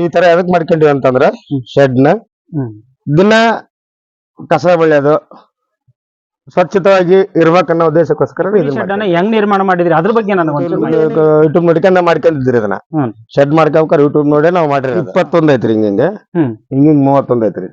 ಈ ತರ ಎದಕ್ ಮಾಡ್ಕೊಂಡಿವಿ ಅಂತಂದ್ರ. ಶೆಡ್ನ. ದಿನ ಕಸ ಬೆಳೆಯೋದು ಸ್ವಚ್ಛತವಾಗಿ ಇರ್ಬೇಕನ್ನೋ ಉದ್ದೇಶಕ್ಕೋಸ್ಕರ ಈ ಶೆಡ್ ಅನ್ನ ಹೆಂಗ್ ನಿರ್ಮಾಣ ಮಾಡಿದ್ರಿ? ಅದ್ರ ಬಗ್ಗೆ ನನಗೆ ಒಂಚೂರು ಮಾಹಿತಿ ಯೂಟ್ಯೂಬ್ ನೋಡ್ಕೊಂಡ ಮಾಡ್ಕೊಂಡಿದ್ರಿ ಅದನ್ನ ಹ್ಮ್. ಶೆಡ್ ಮಾಡ್ಕೋಬೇಕಾರೆ ಯೂಟ್ಯೂಬ್ ನೋಡಿ ನಾವು ಮಾಡಿರೋದು. ಇಪ್ಪತ್ತೊಂದ್ ಐತ್ರಿ ಹಿಂಗೆ ಹ್ಮ್. ಹಿಂಗಿಂಗ್ ಮೂವತ್ತೊಂದ್ ಐತ್ರಿ.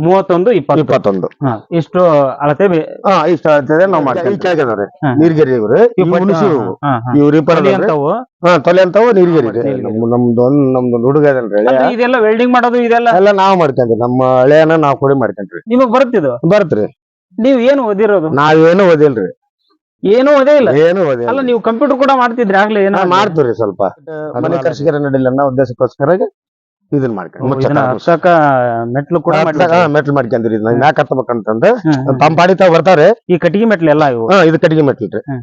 ಮೂವತ್ತೊಂದು ಇಪ್ಪತ್ತು. ಇಪ್ಪತ್ತೊಂದು. ಹಾ, ಇಷ್ಟು ಅಳತೆ ಬೇ- ಹಾ ಇಷ್ಟ ಆಗ್ತದೆ ನಾವು ಮಾಡ್ತೀವಿ. ಕೆಳಗದವ್ರಿ ಹಾ. ನೀರ್ಗೆರಿ ಇವ್ರು ಇವು ಉಣಿಸಿ ಹಾ, ಹಾ. ಇವ್ರು ರಿಪೇರ್ ತಲೆ ಅಂತವು ಹಾ ತೊಲೆ ಅಂತವ ನೀರ್ಗೆರಿ. ನಮ್ ನಮ್ದು ಒಂದ್ ನಮ್ದು ಹುಡುಗ ಅದನ್ರಿ ಅಂದ್ರೆ ಇದೆಲ್ಲ ವೆಲ್ಡಿಂಗ್ ಮಾಡೋದು ಇದೆಲ್ಲ? ಎಲ್ಲ ನಾವ್ ಮಾಡ್ಕೊಂಡ್ರಿ ನಮ್ಮ ಹಳೆಯನ್ನ ನಾವ್ ಕೂಡ ಮಾಡ್ಕೊಂಡ್ರಿ ನಿಮಗ್ ಬರುತ್ತಿದ್ದು ಬರ್ತ್ರಿ ನೀವ್ ಏನು ಓದಿರೋದು? ನಾವೇನು ಓದಿಲ್ರಿ. ಏನು ಓದೇ ಇಲ್ಲ? ಏನು ಓದಿಲ್ಲ ಅಲ್ಲ ನೀವು ಕಂಪ್ಯೂಟರ್ ಕೂಡ ಮಾಡ್ತಿದ್ರಿ ಆಗ್ಲೇ ಏನೋ ನಾವ್ ಮಾಡ್ತೀವ್ರಿ ಸ್ವಲ್ಪ. ಮನೆ ಕರ್ಸಿಗೆರ ನಡಿಲ್ಲ ಅನ್ನೋ ಉದ್ದೇಶಕ್ಕೋಸ್ಕರ ಇದನ್ನ ಹರ್ಸಕ ಮೆಟ್ಲು ಕೂಡ ಮಾಡಿದ್ರಿ. ಮೆಟ್ಲ್ ಮಾಡ್ಕೊಂಡ್ರಿ. ಇದನ್ನ ಮ್ಯಾಕ್ ಹತ್ತಬೇಕಂತಂದ ಹ್ಮ್, ಹ್ಮ್. ತಂಪಾಡಿ ತಾವ್ ಬರ್ತಾವ್ರಿ ಈ ಕಟ್ಟಿಗೆ ಮೆಟ್ಲು ಎಲ್ಲ ಇವು. ಹಾ ಇದು ಕಟ್ಟಿಗೆ ಮೆಟ್ಲು ಹ್ಮ್.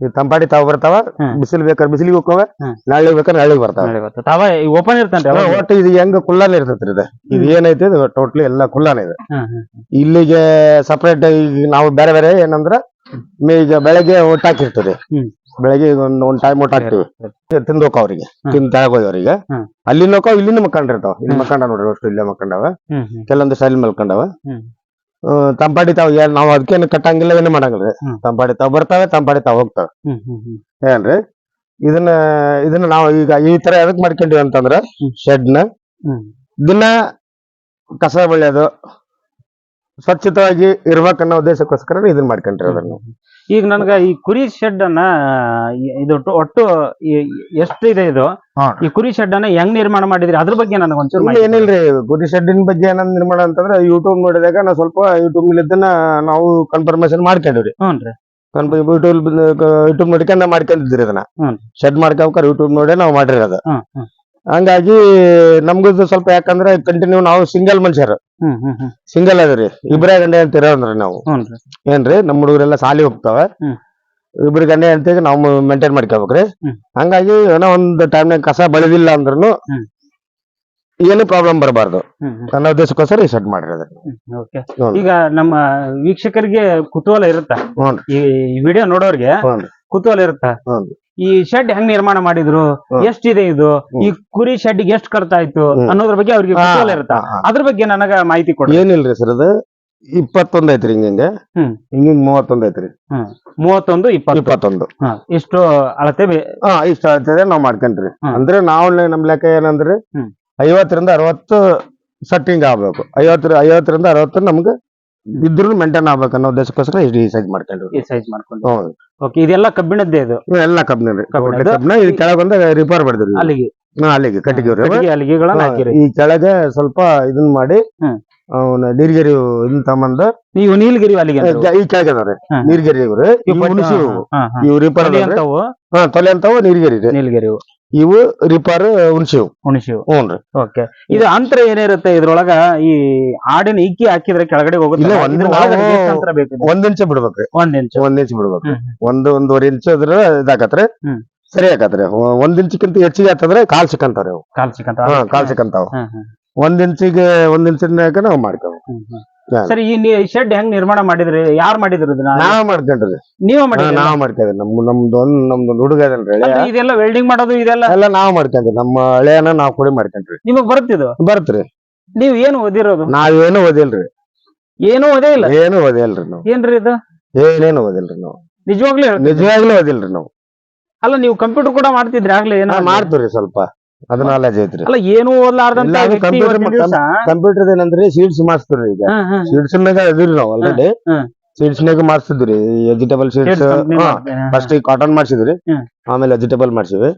ಇದು ತಂಪಾಡಿ ತಾವು ಬರ್ತಾವ. ಬಿಸಿಲು ಬೇಕಾದ್ರೆ ಬಿಸಿಲಿಗೆ ಹೋಗ್ತಾವ. ನಾಳೆ ಬೇಕಾದ್ರೆ ನಾಳೆಗೆ ಬರ್ತಾವ. ತಾವ ಓಪನ್ ಇರ್ತಾನೆ ಒಟ್ಟು ಇದು ಹೆಂಗ ಕುಲ್ಲಾನೆ ಇರ್ತೈತ್ರಿ ಇದು. ಇದು ಏನೈತೆ ಇದು ಟೋಟ್ಲಿ ಎಲ್ಲ ಕುಲ್ಲಾನೆ ಇದೆ. ಇಲ್ಲಿಗೆ ಸಪರೇಟ್ ಈಗ ನಾವು ಬೇರೆ ಬೇರೆ ಏನಂದ್ರ ಈಗ ಬೆಳಗ್ಗೆ ಹ್ಮ್. ಬೆಳಗ್ಗೆ ಒಂದ್ ಒಂದ್ ಟೈಮ್ ಒಟ್ಟಾಕ್ತಿವಿ ಹಾಕ್ತಿವಿ. ತಿಂದು ಹೋಕಾವ್ ಅವ್ರಿಗೆ. ತಿಂದ ತಿಂದ್ ಅವ್ರಿಗೆ. ಹ್ಮ್. ಅಲ್ಲಿ ಹೋಕಾವ್ ಇಲ್ಲಿ ಮಕ್ಕಂಡಿರ್ತಾವ ಇಲ್ಲಿ. ಮಕ್ಕಂಡ ನೋಡ್ರಿ ಅಷ್ಟು ಇಲ್ಲೇ ಮಕ್ಕಂಡವ ಕೆಲವೊಂದು ಸೈಲ್ ಮಲ್ಕೊಂಡವ. ತಂಪಾಡಿ ತಾವ್ ಏನ್ ನಾವ್ ಅದಕ್ಕೇನು ಕಟ್ಟಂಗಿಲ್ಲ ಏನು ಮಾಡಂಗಿಲ್ಲ ಹ್ಮ್. ತಂಪಾಡಿ ತಾವ್ ಬರ್ತಾವೆ ತಂಪಾಡಿ ತಾವ್ ಹೋಗ್ತಾವ. ಏನ್ರಿ? ಇದನ್ನ ಇದನ್ನ ನಾವು ಈಗ ಈ ತರ ಎದಕ್ ಮಾಡ್ಕೊಂಡಿವಿ ಅಂತಂದ್ರ ಶೆಡ್ನ ಶೆಡ್ನ ಹ್ಮ್. ದಿನ ಕಸ ಬೆಳೆಯೋದು ಸ್ವಚ್ಛತವಾಗಿ ಇರ್ಬೇಕನ್ನೋ ಉದ್ದೇಶಕ್ಕೋಸ್ಕರ ಇದನ್ನ ಮಾಡ್ಕೊಂಡಿರೋದನ್ನ ಅದನ್ನು. ಈಗ ನನ್ಗ ಈ ಕುರಿ ಶೆಡ್ ಅನ್ನ ಇದು ಒಟ್ಟು- ಎಷ್ಟು ಇದೆ ಇದು? ಈ ಕುರಿ ಶೆಡ್ ಅನ್ನ ಹೆಂಗ್ ನಿರ್ಮಾಣ ಮಾಡಿದ್ರಿ? ಅದ್ರ ಬಗ್ಗೆ ನನಗೆ ಒಂಚೂರು ಏನಿಲ್ರಿ ಕುರಿ ಶೆಡ್ಡಿನ ಬಗ್ಗೆ ಏನಂದ್ ನಿರ್ಮಾಣ ಅಂತಂದ್ರೆ ಯೂಟ್ಯೂಬ್ ನೋಡಿದಾಗ ನಾವು ಸ್ವಲ್ಪ ಯೂಟ್ಯೂಬ್ ಇದನ್ನ ನಾವು ಕನ್ಫರ್ಮೇಶನ್ ಮಾಡ್ಕೊಂಡ್ರಿ ಹ್ಞೂ ಯೂಟ್ಯೂಬ್ ಯೂಟ್ಯೂಬ್ ನೋಡ್ಕೊಂಡ ಮಾಡ್ಕೊಂಡಿದ್ರಿ ಅದನ್ನ. ಶೆಡ್ ಮಾಡ್ಕೋಬೇಕಾರೆ ಯೂಟ್ಯೂಬ್ ನೋಡಿ ನಾವು ಮಾಡಿರೋದು. ಹಂಗಾಗಿ ನಮ್ಗದು ಸ್ವಲ್ಪ ಯಾಕಂದ್ರೆ ಕಂಟಿನ್ಯೂ ನಾವು ಸಿಂಗಲ್ ಮನುಷ್ಯರು. ಸಿಂಗಲ್ ಅದ್ರಿ. ಇಬ್ಬರೇ ಗಂಡೆ ಅಂತ ಇರೋದ್ರಿ ನಾವು. ಏನ್ರಿ? ನಮ್ಮ ಹುಡುಗರೆಲ್ಲ ಸಾಲಿ ಹೋಗ್ತಾವ. ಇಬ್ರು ಗಂಡೆ ಅಂತ ನಾವು ಮೇಂಟೈನ್ ಮಾಡ್ಕೋಬೇಕ್ರಿ. ಹಂಗಾಗಿ ಏನೋ ಒಂದ್ ಟೈಮ್ನಾಗ ಕಸ ಬೆಳೆದಿಲ್ಲ ಅಂದ್ರೂ ಏನು ಪ್ರಾಬ್ಲಮ್ ಬರಬಾರ್ದು. ಅನ್ನೋ ಉದ್ದೇಶಕ್ಕೋಸ್ಕರ ಈ ಸೆಟ್ ಮಾಡಿರೋದು. ಓಕೆ ಈಗ ನಮ್ಮ ವೀಕ್ಷಕರಿಗೆ ಕುತೂಹಲ ಇರುತ್ತ. ಈ ವಿಡಿಯೋ ನೋಡೋರ್ಗೆ. ಕುತೂಹಲ ಇರುತ್ತ. ಈ ಶೆಡ್ ಹೆಂಗ್ ನಿರ್ಮಾಣ ಮಾಡಿದ್ರು. ಎಷ್ಟಿದೆ ಇದು? ಈ ಕುರಿ ಶೆಡ್ ಎಷ್ಟ್ ಖರ್ಚಾಯ್ತು? ಇತ್ತು ಅನ್ನೋದ್ರ ಬಗ್ಗೆ ಅವ್ರಿಗೆ ಕುತೂಹಲ ಇರುತ್ತ. ಅದ್ರ ಬಗ್ಗೆ ನನಗ ಮಾಹಿತಿ ಕೊಡಿ. ಏನಿಲ್ರಿ ಸರ್ ಅದು? ಇಪ್ಪತ್ತೊಂದ್ ಐತ್ರಿ ಹಿಂಗ ಹಿಂಗ? ಮೂವತ್ತೊಂದ್ ಐತ್ರಿ. ಮೂವತ್ತೊಂದು ಇಪ್ಪತ್ತು ಇಪ್ಪತ್ತೊಂದು. ಇಷ್ಟು ಅಳತೆ ಇಷ್ಟು ಹಾ ಇಷ್ಟ ಅಳತೆ ನಾವ್ ಮಾಡ್ಕೊಂಡ್ರಿ. ಅಂದ್ರೆ ನಾವ್ ನಮ್ ಲೆಕ್ಕ ಏನಂದ್ರೆ. ಐವತ್ತರಿಂದ ಅರವತ್ತು ಸೆಟ್ಟಿಂಗ್ ಆಗ್ಬೇಕು. ಐವತ್ತರ ಐವತ್ತರಿಂದ ಅರವತ್ತು ನಮ್ಗೆ ಇದ್ರೂ ಮೇಂಟೈನ್ ಆಗ್ಬೇಕು ಅನ್ನೋ ಉದ್ದೇಶಕ್ಕೋಸ್ಕರ ಈ ಸೈಜ್ ಮಾಡ್ಕೊಂಡ್ರಿ ಈ ಸೈಜ್ ಮಾಡ್ಕೊಂಡು ಹ್ಞೂ ಓಕೆ ಇದೆಲ್ಲ ಕಬ್ಬಿಣದ್ದೇ ಇದು ಎಲ್ಲ ಕಬ್ಬಿಣ. ಕಬ್ಬಿಣದ್ದು? ಇದು ಕೆಳಗೊಂದು ರಿಪೇರ್ ಮಾಡಿದ್ರಿ. ಅಲ್ಲಿಗೆ. ಹಾ ಅಲ್ಲಿಗೆ ಕಟ್ಟಿಗೆ ರೀ ಕಟ್ಟಿಗೆ ಅಲ್ಲಿಗೆಗಳನ್ನ ಹಾ, ಹಾಕಿರಿ. ಈ ಕೆಳಗೆ ಸ್ವಲ್ಪ ಇದನ್ನ ಮಾಡಿ ಹ್ಮ್. ಅವನ ನೀರ್ಗರಿ ಇದನ್ನ ತಗೊಂಬಂದು ನೀವು ನೀಲಗಿರಿ ಅಲ್ಲಿಗೆ ಈ ಕೆಳಗೆ ಅದಾವ್ರಿ. ಹಾ. ನೀರ್ಗರಿ ಇವ್ರು. ಇವು ಇವು. ಇವು ರಿಪೇರ್ ತಲೆ ಅಂತವು? ಹಾ ತೊಲೆ ಅಂತವು ನೀರ್ಗೆರಿ ರೀ ನೀಲಗಿರಿ ಇವು ರಿಪಾರ್ ಹುಣಸಿವು ಹುಣಸಿವು ಹ್ಞೂನ್ರಿ ಓಕೆ ಇದು ಅಂತರ ಏನಿರುತ್ತೆ ಇದ್ರೊಳಗ ಈ ಆಡಿನ ಇಕ್ಕಿ ಹಾಕಿದ್ರೆ ಕೆಳಗಡೆ ಹೋಗುತ್ತೆ? ಒಂದು ಇಂಚ ಬಿಡ್ಬೇಕ್ರಿ ಒಂದ್ ಇಂಚ್. ಒಂದ್ ಇಂಚ್ ಬಿಡ್ಬೇಕು. ಒಂದ್ ಒಂದು ಒಂದೂವರೆ ಇಂಚ್ ಅದ್ರ ಇದಾಕತ್ರಿ. ಸರಿ ಆಕತ್ರಿ ಒಂದ್ ಇಂಚ್ಕಿಂತ ಹೆಚ್ಚಿಗೆ ಆತಂದ್ರೆ ಕಾಲ್ ಸಿಕ್ಕಂತಾವ್ರಿ ಅವು. ಕಾಲ್ ಚಿಕ್ಕಂತ ಹಾ ಕಾಲ್ ಸಿಕ್ಕಂತಾವ. ಒಂದ್ ಇಂಚಿಗೆ ಒಂದ್ ಇಂಚಿನ ನಾವು ಮಾಡ್ಕೋಬೇಕು. ಸರಿ ಈ ಶೆಡ್ ಹೆಂಗ್ ನಿರ್ಮಾಣ ಮಾಡಿದ್ರಿ? ಯಾರು ಮಾಡಿದ್ರು ಇದನ್ನ? ನಾವ್ ಮಾಡ್ಕೊಂಡ್ರಿ ನೀವೇ ಮಾಡಿದ್ರಿ ನಾವ್ ಮಾಡ್ಕೊಂಡ್ರಿ ನಮ್ ನಮ್ದು ಒಂದ್ ನಮ್ದು ಹುಡುಗ ಅದನ್ರಿ. ಇದೆಲ್ಲ ವೆಲ್ಡಿಂಗ್ ಮಾಡೋದು ಇದೆಲ್ಲ? ಎಲ್ಲ ನಾವ್ ಮಾಡ್ಕೊಂಡ್ರಿ ನಮ್ಮ ಹಳೆಯನ ನಾವ್ ಕೂಡ ಮಾಡ್ಕೊಂಡ್ರಿ ನಿಮಗ್ ಬರ್ತಿದ್ದು ಬರ್ತ್ರಿ. ನೀವ್ ಏನು ಓದಿರೋದು? ನಾವೇನು ಓದಿಲ್ರಿ. ಏನೂ ಓದೇ ಇಲ್ಲ? ಏನು ಓದಿಲ್ರಿ ನಾವು. ಏನ್ರಿ ಇದು? ಏನೇನು ಓದಿಲ್ರಿ ನಾವು. ನಿಜವಾಗ್ಲೂ ನಿಜವಾಗ್ಲೂ ಓದಿಲ್ರಿ ನಾವು. ಅಲ್ಲ ನೀವು ಕಂಪ್ಯೂಟರ್ ಕೂಡ ಮಾಡ್ತಿದ್ರಿ ಆಗ್ಲೇ ಏನೋ ನಾವ್ ಮಾಡ್ತೀವ್ರಿ ಸ್ವಲ್ಪ. ಅದ್ ನಾಲೆಜ್ ಐತ್ರಿ ಅಲ್ಲ ಏನು ಓದ್ಲಾರ್ದಂತ ವ್ಯಕ್ತಿ computer ದಿವ್ಸ- ಕಂಪ್ಯೂಟರ್ ಏನಂದ್ರಿ ಸೀಟ್ಸ್ ಮಾಡಿಸ್ತೀವ್ರಿ ಈಗ ನಾಗ ಅದಿರಿ ನಾವು ಆಲ್ರೆಡಿ ಹ್ಮ್. ಸೀಟ್ಸ್ ನಾಗ ಮಾಡಿಸ್ತಿದ್ರಿ ವೆಜಿಟೇಬಲ್ company. ಫಸ್ಟ್ ಈಗ ಕಾಟನ್ ಮಾಡ್ಸಿದ್ರಿ ಹ್ಮ್. ಆಮೇಲೆ ವೆಜಿಟೇಬಲ್ ಮಾಡ್ಸಿವಿ.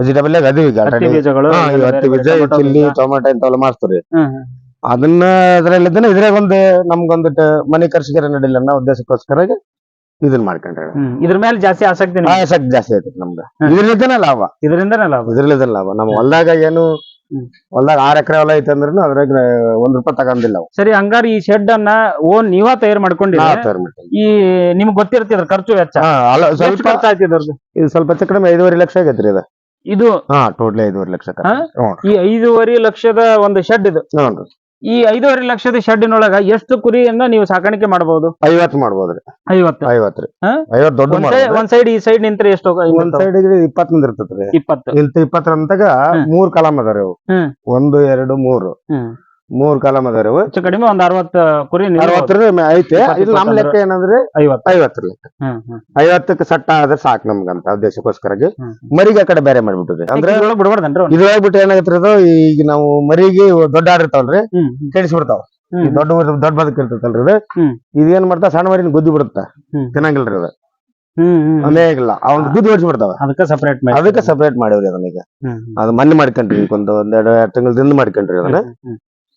ವೆಜಿಟೇಬಲ್ ಅದೀವಿ ಈಗ ಹತ್ತಿ ಆಲ್ರೆಡಿ ಬೀಜಗಳು ಹಾ ಬೇರೆ ಹತ್ತಿ ಬೇರೆ ಬೀಜ ಟೊಮೊಟೊ ಚಿಲ್ಲಿ ಬೀಜ. ಟೊಮೆಟೊ ಇಂಥವೆಲ್ಲ ಮಾಡ್ತೀವ್ರಿ ಹ್ಮ್, ಹ್ಮ್. ಅದನ್ನ ಇದ್ರಲ್ಲಿ ಇದ್ರಾಗ ಒಂದು ನಮ್ಗೊಂದು ಮನಿ ಖರ್ಚಿಗೆ ನಡಿಲ್ಲ ಅನ್ನೋ ಉದ್ದೇಶಕ್ಕೋಸ್ಕರ ಇದನ್ನ ಮಾಡ್ಕೊಂಡ್ರೆ. ಹ್ಮ್. ಇದ್ರ ಮೇಲೆ ಜಾಸ್ತಿ ಆಸಕ್ತಿ ನಿಮ್ಗೆ. ಆಸಕ್ತಿ ಜಾಸ್ತಿ ಐತಿ ನಮ್ಗ. ಹ್ಮ್. ಇದ್ರಲ್ಲಿದ್ದನ ಲಾಭ. ಇದರಿಂದನೇ ಲಾಭ. ಇದ್ರಲ್ಲಿದ್ದ ಲಾಭ. ನಮ್ ಹೊಲ್ದಾಗ ಏನು ಹ್ಮ್. ಹೊಲ್ದಾಗ ಆರ್ ಎಕರೆ ಹೊಲ ಐತೆ ಅಂದ್ರೂ ಅದ್ರಾಗ ಒಂದ್ ರೂಪಾಯಿ ತಗೊಂಡಿಲ್ಲ ಸರಿ ಹಂಗಾರ ಈ ಶೆಡ್ ಅನ್ನ ಓನ್ ನೀವ ತಯಾರು ಮಾಡ್ಕೊಂಡಿರಿ? ನಾವ್ ತಯಾರ್. ಈ ನಿಮ್ಗೆ ಗೊತ್ತಿರ್ತಿದ್ರ ಖರ್ಚು ವೆಚ್ಚ. ಹಾ, ಅಲ್ಲ, ಎಷ್ಟು ಸ್ವಲ್ಪ ಇದ್ರದ್ದು? ಇದು ಸ್ವಲ್ಪ ಹೆಚ್ಚು ಕಡಿಮೆ ಐದುವರೆ ಲಕ್ಷ ಆಗೈತ್ರಿ ಇದು. ಇದು? ಹಾ ಟೋಟಲಿ ಐದುವರೆ ಲಕ್ಷ ಹಾ? ಈ ಐದೂವರೆ ಲಕ್ಷದ ಒಂದು ಶೆಡ್ ಇದು. ಹ್ಞೂ ಈ ಐದೂವರೆ ಲಕ್ಷದ ಶೆಡ್ಡಿನೊಳಗ ಎಷ್ಟು ಕುರಿಯನ್ನ ನೀವು ಸಾಕಾಣಿಕೆ ಮಾಡಬಹುದು ಐವತ್ ಮಾಡ್ಬೋದ್ರಿ. ಐವತ್ತು. ಐವತ್ ರೀ. ಐವತ್ ದೊಡ್ಡ ಒಂದ್ ಸೈಡ್ ಒಂದ್ ಸೈಡ್ ಈ ಸೈಡ್ ನಿಂತ್ರೆ ಎಷ್ಟು ಒಂದ್ ಸೈಡ್ ಇಪ್ಪತ್ ಮಂದಿ ಇರ್ತೈತ್ರಿ. ಇಪ್ಪತ್ತು. ಇಂತ ಇಪ್ಪತ್ತರಂತಾಗ. ಮೂರ್ ಕಲಂ ಅದಾರಿ ಅವು. ಒಂದು ಎರಡು ಮೂರು. ಮೂರ್ ಕಾಲಮ್ ಅದಾರಿ ಅವು. ಹೆಚ್ಚು ಕಡಿಮೆ ಒಂದ್ ಅರವತ್ತು ಕುರಿ. ಅರವತ್ತರ ಐತೆ. ಇದು ನಮ್ ಲೆಕ್ಕ ಏನಂದ್ರೆ ಐವತ್ತು. ಐವತ್ತರ ಲೆಕ್ಕ. ಐವತ್ತಕ್ಕೆ ಸಟ್ಟ ಆದ್ರೆ ಸಾಕ್ ನಮ್ಗಂತ ಉದ್ದೇಶಕ್ಕೋಸ್ಕರಗೆ. ಮರಿಗೆ ಆ ಕಡೆ ಬೇರೆ ಮಾಡ್ಬಿಟ್ಟಿದೆ ಅಂದ್ರೆ ಇದ್ರೊಳಗ್ ಬಿಡ್ಬಾರ್ದನ್ರಿ ಇದು ಹೋಗ್ಬಿಟ್ಟು ಏನಾಗತ್ರಿ ಅದು ಈಗ ನಾವು ಮರಿಗೆ ದೊಡ್ಡ ಆಡಿರ್ತಾವಲ್ರಿ ಕೆಡಿಸ್ಬಿಡ್ತಾವ. ದೊಡ್ಡ ದೊಡ್ಡ ಬದುಕ್ ಇರ್ತೈತಲ್ರಿ ಇದು. ಇದೇನ್ ಮಾಡ್ತಾವ? ಸಣ್ಣ ಮರಿನ ಗುದ್ದಿ ಬಿಡುತ್ತ. ತಿನ್ನಂಗಿಲ್ರಿ ಅದು. ಹ್ಮ್ ಹ್ಮ್ ಅಮೇಗಿಲ್ಲ ಅವ್ನ ಗುದ್ದಿ ಹೊಡಿಸ್ಬಿಡ್ತಾವ ಅದಕ್ಕೆ ಸಪರೇಟ್ ಮಾಡಿ ಅದಕ್ಕೆ ಸಪರೇಟ್ ಮಾಡಿವ್ರಿ ಅದನ್ನ ಈಗ. ಅದು ಮೊನ್ನೆ ಮಾಡ್ಕೊಂಡ್ರಿ ಈಗ ಒಂದು ಒಂದೆರಡು ಎರಡು ತಿಂಗಳದಿಂದ ಮಾಡ್ಕೊಂಡ್ರಿ ಅದನ್ನ.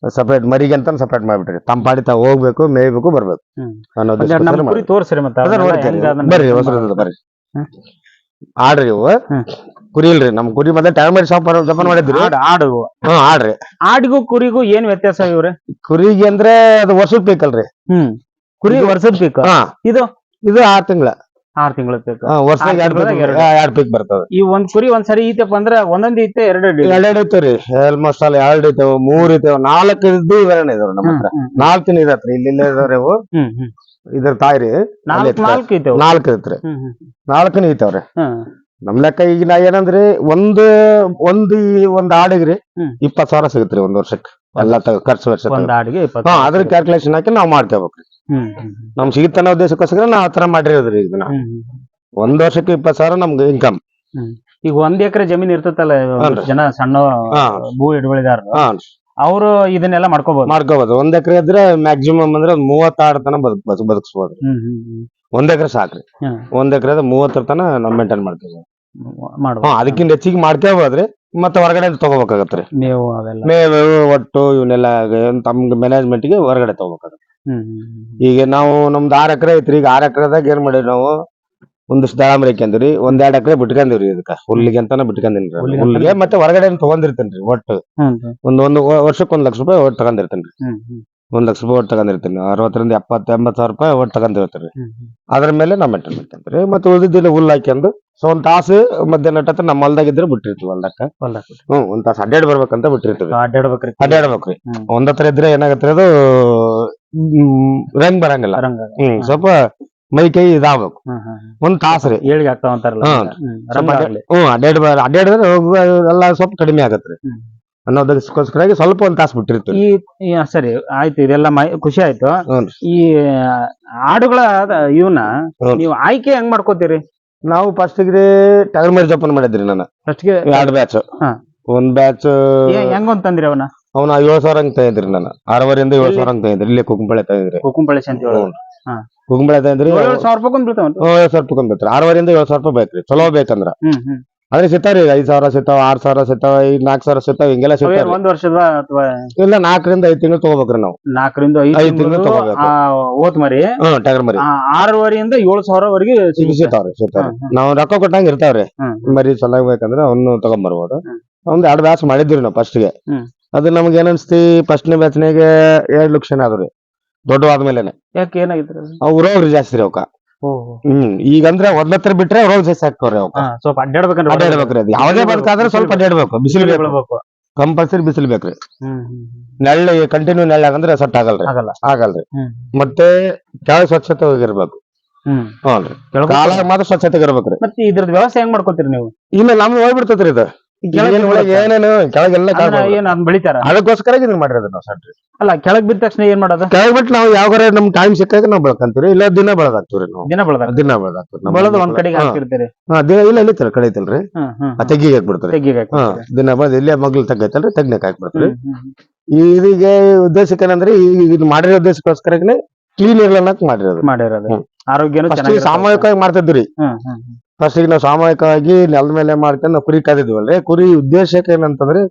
ಸಪರೇಟ್ ಮರಿಗೆ ಅಂತ ಸಪರೇಟ್ ಮಾಡ್ಬಿಟ್ರಿ. ತಮ್ಮ ಪಾಡಿ ತಾವ್ ಹೋಗ್ಬೇಕು ಮೇಯ್ಬೇಕು ಬರ್ಬೇಕು. ಬರ್ರಿ ಹೊಸದು ಬರ್ರಿ. ಆಡ್ರಿ ಇವು. ಕುರಿ ಇಲ್ರಿ ನಮ್ ಕುರಿ ಮತ್ತೆ ಟೈಮರಿ ಶಾಪ್ ಜಪಾನ್ ಮಾಡಿದ್ರಿ ಆಡು ಹಾ ಆಡ್ರಿ. ಆಡಿಗೂ ಕುರಿಗೂ ಏನ್ ವ್ಯತ್ಯಾಸ ಇವ್ರೆ? ಕುರಿಗೆ ಅಂದ್ರೆ ಅದು ವರ್ಷದ ಬೇಕಲ್ರಿ ಹ್ಮ್. ಕುರಿ ವರ್ಷದ ಪೀಕ್ ಇದು? ಇದು ಆರ್ ತಿಂಗಳ. ಆರ್ ತಿಂಗಳ ಪೀಕ್ ವರ್ಷದಾಗ ಎರಡು ಎರಡ್ ಪೀಕ್ ಎರಡು. ಎರಡ್ ಪೀಕ್ ಬರ್ತದ. ಈ ಒಂದ್ ಕುರಿ ಒಂದ್ ಸರಿ ಈತಪ್ಪ ಅಂದ್ರ ಒಂದೊಂದ್ ಐತೆ ಎರಡು ಎರಡೆರಡು ಐತವ್ರಿ ಆಲ್ಮೋಸ್ಟ್ ಅಲ್ಲಿ ಎರಡು ಐತೆ ಮೂರ್ ಐತವ ನಾಲ್ಕು ಇದ್ದು ಇವೆರಡು ಇದಾವ ನಮ್ಮ ಹತ್ರ. ನಾಲ್ಕು ಇದ್ರಿ ಇಲ್ಲಿ ಇಲ್ಲೇ ಇದಾವ್ರಿ ಅವು. ಇದ್ರ ತಾಯಿರಿ ನಾಲ್ಕು ಐತೆ. ನಾಲ್ಕು ಐತೆ ಐತ್ರಿ ನಾಲ್ಕನೇ ಐತವ್ರಿ ನಮ್ ಲೆಕ್ಕ ಈಗ ನಾ ಏನಂದ್ರಿ ಒಂದು ಒಂದ್ ಒಂದ್ ಆಡಿಗ್ರಿ. ಇಪ್ಪತ್ ಸಾವಿರ ಸಿಗತ್ರಿ ಒಂದ್ ವರ್ಷಕ್ಕೆ. ಎಲ್ಲಾ ಖರ್ಚು ವರ್ಷ ಅದ್ರ ಕ್ಯಾಲ್ಕುಲೇಷನ್ ಹಾಕಿ ನಾವ್ ಮಾಡ್ಕೋಬೇಕ್ರಿ. ನಮ್ ಸಿಗಿತನ ಉದ್ದೇಶಕ್ಕೋಸ್ಕರ ನಾವ್ ಆತರ ಮಾಡಿರೋದ್ರಿ ಇದನ್ನ. ಒಂದ್ ವರ್ಷಕ್ಕೆ ಇಪ್ಪತ್ ಸಾವಿರ ನಮ್ಗೆ ಇನ್ಕಮ್ ಈಗ ಒಂದ್ ಎಕರೆ ಜಮೀನ್ ಇರ್ತತಲ್ಲ ಹೌನ್ರಿ. ಜನ ಸಣ್ಣ ಭೂ ಹಿಡುವಳಿದಾರ ಅವರು ಇದನ್ನೆಲ್ಲ ಮಾಡ್ಕೋಬಹುದು ಮಾಡ್ಕೋಬಹುದು ಒಂದ್ ಎಕರೆ ಇದ್ರೆ ಮ್ಯಾಕ್ಸಿಮಮ್ ಅಂದ್ರೆ ಒಂದ್ ಮೂವತ್ತ್ ಆರು ತನ ಬದುಕ್ ಬದುಕ್- ಬದುಕ್ಸ್ಬೋದ್ರಿ ಹ್ಮ್ ಹ್ಮ್ ಹ್ಮ್. ಒಂದ್ ಎಕರೆ ಸಾಕ್ರಿ. ಒಂದ್ ಎಕರೆ ಮೂವತ್ತರ ತನ ನಾವ್ ಮೇಂಟೈನ್ ಮಾಡ್ತೀವಿ. ಅದಕ್ಕಿಂತ ಹೆಚ್ಚಿಗೆ ಮಾಡ್ಕೋಬೋದ್ರಿ ಮತ್ತೆ ಹೊರಗಡೆ ತಗೋಬೇಕಾಗತ್ತೆ ಮೇವು ಒಟ್ಟು ಇವನ್ನೆಲ್ಲ ತಮ್ಗೆ ಮ್ಯಾನೇಜ್ಮೆಂಟ್ಗೆ ಹೊರಗಡೆ ತಗೋಬೇಕಾಗತ್ತೆ. ಈಗ ನಾವು ನಮ್ದು ಆರ್ ಎಕರೆ ಐತ್ರಿ. ಈಗ ಆರ್ ಎಕರೆದಾಗ ಏನ್ ಮಾಡೀವಿ ನಾವು? ಒಂದಿಷ್ಟು ದಾಳಂಬ್ರಿ ಹಾಕ್ಯಂದ್ರಿ. ಒಂದ್ ಎರಡ್ ಎಕರೆ ಬಿಟ್ಕೊಂಡಿವ್ರಿ ಇದಕ್ಕ. ಹುಲ್ಲಿಗೆ ಅಂತಾನೆ ಬಿಟ್ಕೊಂಡಿನ್ರಿ ಹುಲ್ಲಿಗೆ ಮತ್ತೆ ಹೊರಗಡೆ ತಗೊಂಡಿರ್ತೇನ್ರಿ ಒಟ್ಟು? ಒಂದ್ ಒಂದು ವರ್ಷಕ್ಕೆ ಒಂದ್ ಲಕ್ಷ ರೂಪಾಯಿ ಒಟ್ಟು ತಗೊಂಡಿರ್ತೇನ್ರಿ. ಒಂದ್ ಲಕ್ಷ ರೂಪಾಯಿ ಒಟ್ಟು ತಗೊಂಡಿರ್ತೇನೆ ಅರವತ್ತರಿಂದ ಎಪ್ಪತ್ತ ಎಂಬತ್ ಸಾವಿರ ರೂಪಾಯಿ ಒಟ್ಟು ತಗೊಂಡಿರ್ತೀರಿ. ಅದ್ರ ಮೇಲೆ ನಾವು ಮೇಂಟೈನ್ ಮಾಡ್ಕೊಂತೀರಿ ಮತ್ತೆ ಉಳಿದಿದ್ದಿಲ್ಲ ಹುಲ್ಲು ಹಾಕ್ಯಂದು ಸೊ ಒಂದ್ ತಾಸು ಮಧ್ಯಾಹ್ನ ಹತ್ರ ನಮ್ಮ ಹೊಲ್ದಾಗ ಇದ್ರೆ ಬಿಟ್ಟಿರ್ತೀವಿ ಹೊಲ್ದಕ್ಕ. ಹ್ಮ್ ಒಂದ್ ತಾಸು ಅಡ್ಡಾಡ್ ಬರ್ಬೇಕಂತ ಬಿಟ್ಟಿರ್ತೀವಿ ಅಡ್ಡಾಡ್ಬೇಕ್ರಿ. ಒಂದ್ ಹತ್ರ ಇದ್ರೆ ಏನಾಗತ್ತೆ ಅದು ರಂಗ್ ಬರಂಗಿಲ್ಲ. ರಂಗ ಹ್ಮ್ ಸ್ವಲ್ಪ ಮೈ ಕೈ ಇದಾಗ್ಬೇಕು. ಒಂದ್ ತಾಸು ರೀ. ಏಳಿಗೆ ಆಗ್ತಾವ ಅಂತಾರಲ್ಲ ರಂಗ ಆಗ್ಲಿ. ಹ್ಮ್ ಅಡ್ಡಾಡ್ ಅಡ್ಡಾಡಿದ್ರೆ ಎಲ್ಲ ಸ್ವಲ್ಪ ಕಡಿಮೆ ಆಗತ್ರಿ ಹ್ಮ್. ಅನ್ನೋದಕ್ಕೋಸ್ಕರ ಸ್ವಲ್ಪ ಒಂದ್ ತಾಸ್ ಬಿಟ್ಟಿರ್ತೀವಿ. ಈ ಈ ಸರಿ. ಆಯ್ತು ಇದೆಲ್ಲ ಮೈ- ಖುಷಿ ಆಯ್ತು. ಈ ಆಡುಗಳ ಇವನ್ನ ಹ್ಞೂ. ನೀವು ಆಯ್ಕೆ ಹೆಂಗ್ ಮಾಡ್ಕೋತೀರಿ? ನಾವು ಫಸ್ಟ್ಗೆ ಟಗರ್ ಮರಿ ಜೋಪಾನ ಮಾಡಿದ್ರಿ ನಾನು. ಫಸ್ಟ್ಗೆ ಎರಡ್ ಬ್ಯಾಚ್ ಹಾ. ಒಂದ್ ಬ್ಯಾಚ್ ಹೆಂಗ್ ಅಂತಂದ್ರಿ ಅವನ ಅವನ ಏಳ್ ಸಾವಿರ ಹಂಗ್ ತಗೊಂಡ್ರಿ ನಾನು. ಆರೂವರೆಯಿಂದ ಏಳ್ ಸಾವಿರ ಹಂಗ್ ತಗೊಂಡ್ರಿ ಇಲ್ಲೇ ಕುಕ್ಕಂಬಳೆ ತಗೊಂಡ್ರಿ ಕುಕುಂಬಳೆ ಅಂತ ಹೇಳಿ ಕುಕ್ಕಂಬಳೆ ತಗೊಂಡ್ರಿ ಏಳು ಸಾವಿರ ರೂಪಾಯಿ ಬೀಳ್ತಾವ ಏಳ್ ಸಾವಿರ ರೂಪಾಯಿ ಬೇಕ್ರಿ ಆರೂವರೆಯಿಂದ ಏಳ್ ಸಾವಿರ ರೂಪಾಯಿ ಬೇಕ್ರಿ. ಚಲೋ ಬೇಕಂದ್ರ. ಹ್ಮ್ ಹ್ಮ್. ಆದ್ರೆ ಸಿಗ್ತಾವ್ರಿ ಐದ್ ಸಾವಿರ ಸಿಗ್ತಾವ ಆರ್ ಸಾವಿರ ಸಿಗ್ತಾವ ಐದ್ ನಾಲ್ಕ್ ಸಾವಿರ ಸಿಗ್ತಾವ ಹಿಂಗೆಲ್ಲ ಒಂದ್ ವರ್ಷದ ಅಥವಾ ಇಲ್ಲ ನಾಲ್ಕರಿಂದ ಐದ್ ತಿಂಗಳು ತಗೋಬೇಕ್ರಿ ನಾವು. ನಾಲ್ಕರಿಂದ ಐದು ಐದ್ ತಿಂಗಳು ತಿಂಗಳು ತಗೋಬೇಕು. ಮರಿ. ಹ್ಮ್ ಟಗರ್ ಮರಿ. ಆ, ಆರೂವರೆಯಿಂದ ಏಳು ಸಾವಿರವರೆಗೆ ಸಿಗುತ್ತೆ. ಸಿಗ್ತಾವ್ರಿ ಸಿಗ್ತಾವ್ರಿ. ಹ್ಮ್, ನಾವು ರೊಕ್ಕ ಕೊಟ್ಟಂಗ ಇರ್ತಾವ್ರಿ. ಹ್ಮ್. ಮರಿ ಚೆನ್ನಾಗ್ ಬೇಕಂದ್ರೆ ಅವನು ತಗೊಂಡ್ಬರ್ಬೋದು ಹ್ಮ್. ಒಂದ್ ಎರಡ್ ಬ್ಯಾಚ್ ಮಾಡಿದ್ವಿ ನಾವು ಫಸ್ಟ್ಗೆ. ಹ್ಮ್. ಅದು ನಮ್ಗೆ ಏನಿಸ್ತಿ ಫಸ್ಟ್ ಫಸ್ಟ್ನೇ ಬ್ಯಾಚ್ನಾಗ ಎರಡು ಲಕ್ಷ ಆದ್ರಿ ದೊಡ್ಡವಾದ ಯಾಕೆ ಅವು ರೋಗ ಜಾಸ್ತಿ ರೀ ಅವಕ್ಕ. ಹ್ಮ್ ಈಗ ಅಂದ್ರೆ ಒಂದತ್ರ ಬಿಟ್ರೆ ರೋಗ ಜಾಸ್ತಿ ಆಗ್ತಾವ್ರಿ ಅವಕ್ಕ. ಸ್ವಲ್ಪ ಅಡ್ಡಾಡ್ಬೇಕಂದ್ರೆ ಅಡ್ಡಾಡ್ಬೇಕ್ರಿ ಅದು. ಯಾವುದೇ ಬದುಕಾದ್ರೆ ಸ್ವಲ್ಪ ಅಡ್ಡಾಡ್ಬೇಕು ಬಿಸಿಲು ಬೇಕು. ಬೀಳ್ಬೇಕು. ಕಂಪಲ್ಸರಿ ಬಿಸಿಲು ಬೇಕ್ರಿ ನೆಳ್ಳ ಕಂಟಿನ್ಯೂ ನೆಳ್ಳ ನೆಳ್ಳಾಗಂದ್ರೆ ಸಟ್ ಆಗಲ್ರಿ. ಆಗಲ್ರಿ. ಮತ್ತೆ ಕೆಳಗೆ ಸ್ವಚ್ಛತೆ ಹೋಗಿರ್ಬೇಕು ಕೆಳಗೆ ಕಾಲಾಗ ಮಾತ್ರ ಸ್ವಚ್ಛತೆ ಇರ್ಬೇಕ್ರಿ ಮತ್ತೆ ಇದ್ರದ್ ವ್ಯವಸ್ಥೆ ಹೆಂಗ್ ಮಾಡ್ಕೊತೀರಿ ನೀವು? ಇಲ್ಲ ನಮ್ಗೆ ಹೋಗ್ಬಿಡ್ತೈತ್ರಿ ಇದು. ಏನೇನು? ಕೆಳಗೆಲ್ಲ ಏನ್ ಅದ್ ಬೆಳಿತಾರ? ಅದಕ್ಕೋಸ್ಕರ ಇದನ್ನ ಮಾಡಿರೋದು ನಾವು ಸಣ್ಣ ಅಲ್ಲ ಕೆಳಗ್ ಬಿದ್ದ ತಕ್ಷಣ ಏನ್ ಮಾಡೋದು? ಕೆಳಗೆ ಬಿಟ್ಟು ನಾವು ಯಾವಾಗಾರ ನಮ್ ಟೈಮ್ ಸಿಕ್ಕಾಗ ನಾವು ಬೆಳ್ಕಂತೀವಿ ಇಲ್ಲ ದಿನ ಬೆಳೆದಾಕ್ತಿವ್ರಿ ನಾವು. ದಿನ ಬೆಳದಾಗ ದಿನ ಬೆಳೆದಾಕ್ತಿವಿ ಬೆಳೆದು ಒಂದ್ ಕಡೆಗೆ ಹಾಕ್ತಿರ್ತೀರಿ. ದಿನ ಇಲ್ಲ ಇಲ್ಲಿತ್ತಲ್ಲ ಕಡೆ ಐತಲ್ರಿ ಹ್ಮ್ ಹ್ಮ್ ಆ ತೆಗಿಗೆ ಹಾಕ್ಬಿಡ್ತಾರೆ ತೆಗಿಗೆ ಹಾ ದಿನ ಬಂದ್ ಇಲ್ಲೇ ಮಗ್ಳು ತೆಗೈತಲ್ರಿ ತೆಗ್ನಕ್ ಹಾಕ್ಬಿಡ್ತಾರೆ ಇದೀಗ ಉದ್ದೇಶಕ್ಕೆ ಏನಂದ್ರೆ ಈಗ ಇದು ಮಾಡಿರೋ ಉದ್ದೇಶಕ್ಕೋಸ್ಕರನೇ ಕ್ಲೀನ್ ಇರ್ಲನ್ನಕ್ ಮಾಡಿರೋದು. ಮಾಡಿರೋದು. ಆರೋಗ್ಯ ಆರೋಗ್ಯನು ಚೆನ್ನಾಗಿ ಸಾಮೂಹಿಕವಾಗಿ ಮಾಡ್ತಿದ್ವಿ ಹ್ಮ್ ಹ್ಮ್ ಫಸ್ಟ್ ಈಗ ನಾವು ಸಾಮೂಹಿಕವಾಗಿ ನೆಲದ ಮೇಲೆ ಮಾಡ್ಕೊಂಡು ನಾವು ಕುರಿ ಕಾದಿದ್ವಲ್ರಿ ಕುರಿ ಉದ್ದೇಶಕ್ಕೆ ಏನಂತಂದ್ರೆ